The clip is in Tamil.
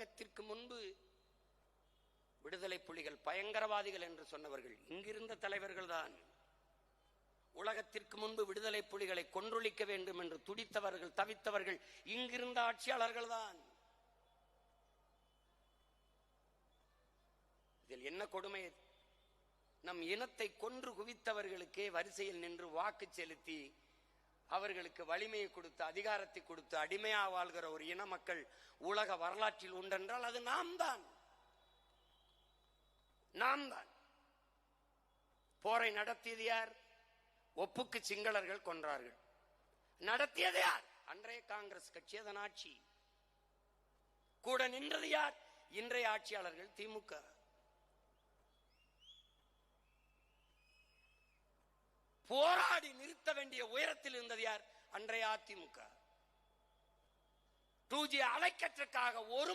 உலகத்திற்கு முன்பு விடுதலை புலிகள் பயங்கரவாதிகள் என்று சொன்னவர்கள் இங்கிருந்த தலைவர்கள் தான் உலகத்திற்கு முன்பு விடுதலை புலிகளை கொன்றொழிக்க வேண்டும் என்று துடித்தவர்கள் தவித்தவர்கள் இங்கிருந்த ஆட்சியாளர்கள் தான் இதில் என்ன கொடுமை? நம் இனத்தை கொன்று குவித்தவர்களுக்கே வரிசையில் நின்று வாக்கு செலுத்தி அவர்களுக்கு வலிமையை கொடுத்து அதிகாரத்தை கொடுத்து அடிமையா வாழ்கிற ஒரு இன மக்கள் உலக வரலாற்றில் உண்டென்றால் அது நாம் தான் நாம் தான் போரை நடத்தியது யார்? ஒப்புக்கு சிங்களர்கள் கொன்றார்கள். நடத்தியது யார்? அன்றைய காங்கிரஸ் கட்சி அதன் ஆட்சி. கூட நின்றது யார்? இன்றைய ஆட்சியாளர்கள் திமுக. போராடி நிறுத்த வேண்டிய உயரத்தில் இருந்தது யார்? அன்றைய அதிமுக. டூ ஜி அணைக்கற்றுக்காக ஒரு